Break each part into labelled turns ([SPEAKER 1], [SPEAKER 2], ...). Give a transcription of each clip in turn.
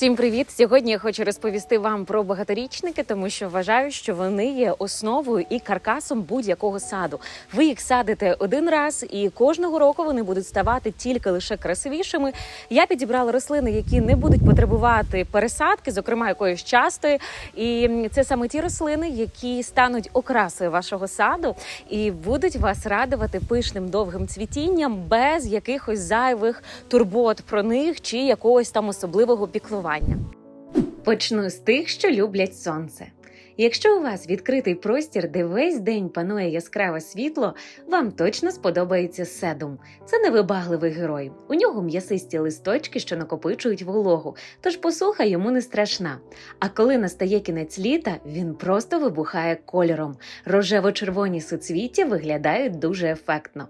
[SPEAKER 1] Всім привіт! Сьогодні я хочу розповісти вам про багаторічники, тому що вважаю, що вони є основою і каркасом будь-якого саду. Ви їх садите один раз, і кожного року вони будуть ставати тільки лише красивішими. Я підібрала рослини, які не будуть потребувати пересадки, зокрема якоїсь частої. І це саме ті рослини, які стануть окрасою вашого саду і будуть вас радувати пишним довгим цвітінням без якихось зайвих турбот про них чи якогось там особливого піклування. Почну з тих, що люблять сонце. Якщо у вас відкритий простір, де весь день панує яскраве світло, вам точно сподобається седум. Це невибагливий герой. У нього м'ясисті листочки, що накопичують вологу, тож посуха йому не страшна. А коли настає кінець літа, він просто вибухає кольором. Рожево-червоні суцвіття виглядають дуже ефектно.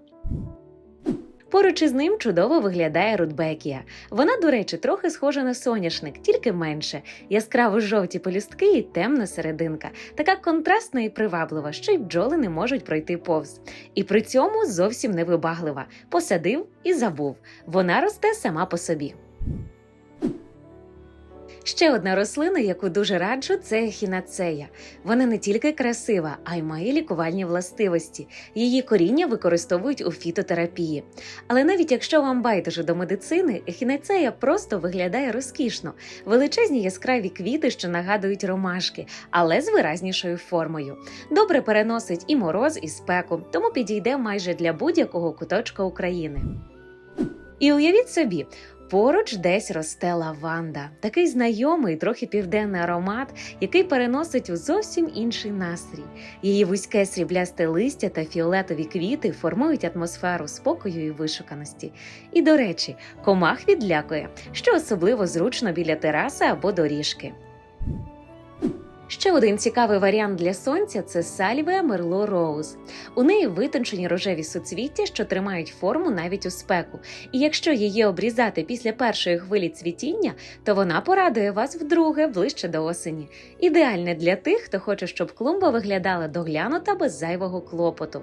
[SPEAKER 1] Поруч із ним чудово виглядає рудбекія. Вона, до речі, трохи схожа на соняшник, тільки менше. Яскраво жовті полюстки і темна серединка, така контрастна і приваблива, що й бджоли не можуть пройти повз. І при цьому зовсім не вибаглива. Посадив і забув. Вона росте сама по собі. Ще одна рослина, яку дуже раджу, це хінацея. Вона не тільки красива, а й має лікувальні властивості. Її коріння використовують у фітотерапії. Але навіть якщо вам байдуже до медицини, ехінацея просто виглядає розкішно, величезні яскраві квіти, що нагадують ромашки, але з виразнішою формою. Добре переносить і мороз, і спеку, тому підійде майже для будь-якого куточка України. І уявіть собі. Поруч десь росте лаванда, такий знайомий, трохи південний аромат, який переносить у зовсім інший настрій. Її вузьке сріблясте листя та фіолетові квіти формують атмосферу спокою і вишуканості. І, до речі, комах відлякує, що особливо зручно біля тераси або доріжки. Ще один цікавий варіант для сонця це сальвія Мерло Роуз. У неї витончені рожеві суцвіття, що тримають форму навіть у спеку. І якщо її обрізати після першої хвилі цвітіння, то вона порадує вас вдруге ближче до осені. Ідеальне для тих, хто хоче, щоб клумба виглядала доглянута без зайвого клопоту.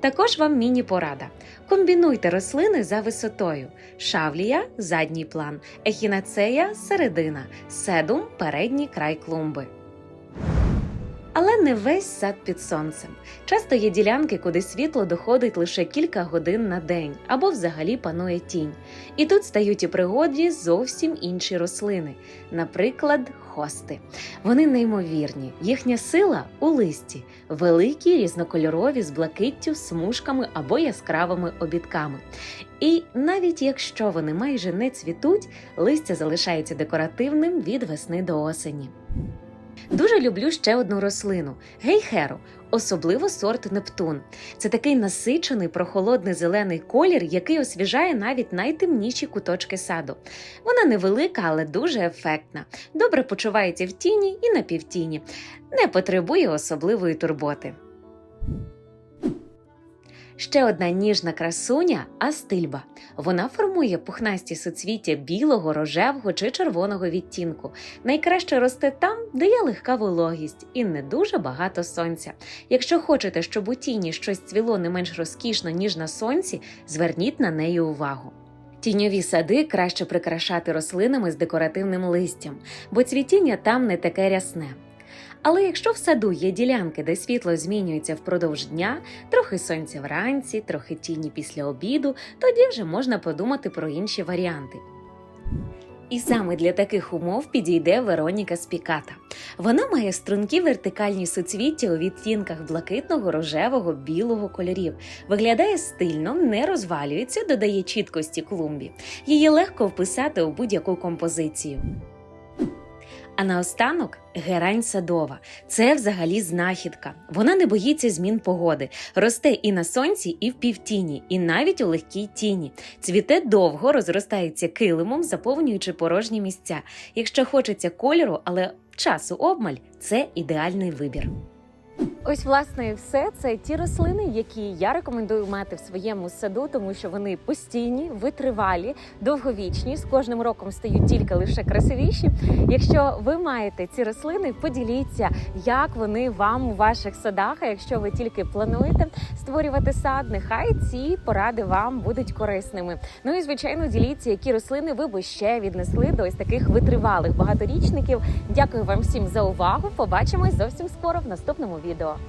[SPEAKER 1] Також вам міні-порада. Комбінуйте рослини за висотою: шавлія задній план, ехінацея середина, седум передній край клумби. Але не весь сад під сонцем. Часто є ділянки, куди світло доходить лише кілька годин на день або взагалі панує тінь. І тут стають у пригоді зовсім інші рослини, наприклад, хости. Вони неймовірні. Їхня сила у листі, великі, різнокольорові з блакиттю, смужками або яскравими обідками. І навіть якщо вони майже не цвітуть, листя залишається декоративним від весни до осені. Дуже люблю ще одну рослину гейхеру, особливо сорт Нептун. Це такий насичений прохолодний зелений колір, який освіжає навіть найтемніші куточки саду. Вона невелика, але дуже ефектна. Добре почувається в тіні і на півтіні, не потребує особливої турботи. Ще одна ніжна красуня астильба. Вона формує пухнасті суцвіття білого, рожевого чи червоного відтінку. Найкраще росте там, де є легка вологість і не дуже багато сонця. Якщо хочете, щоб у тіні щось цвіло не менш розкішно, ніж на сонці, зверніть на неї увагу. Тіньові сади краще прикрашати рослинами з декоративним листям, бо цвітіння там не таке рясне. Але якщо в саду є ділянки, де світло змінюється впродовж дня, трохи сонця вранці, трохи тіні після обіду, тоді вже можна подумати про інші варіанти. І саме для таких умов підійде Вероніка спіката. Вона має стрункі вертикальні суцвіття у відтінках блакитного, рожевого, білого кольорів. Виглядає стильно, не розвалюється, додає чіткості клумбі. Її легко вписати у будь-яку композицію. А наостанок герань садова. Це взагалі знахідка. Вона не боїться змін погоди, росте і на сонці, і в півтіні, і навіть у легкій тіні. Цвіте довго, розростається килимом, заповнюючи порожні місця. Якщо хочеться кольору, але часу обмаль, це ідеальний вибір. Ось, власне, і все це ті рослини, які я рекомендую мати в своєму саду, тому що вони постійні, витривалі, довговічні. З кожним роком стають тільки лише красивіші. Якщо ви маєте ці рослини, поділіться, як вони вам у ваших садах. А якщо ви тільки плануєте створювати сад, нехай ці поради вам будуть корисними. Ну і звичайно, діліться, які рослини ви би ще віднесли до ось таких витривалих багаторічників. Дякую вам всім за увагу. Побачимось зовсім скоро в наступному відео. gitu.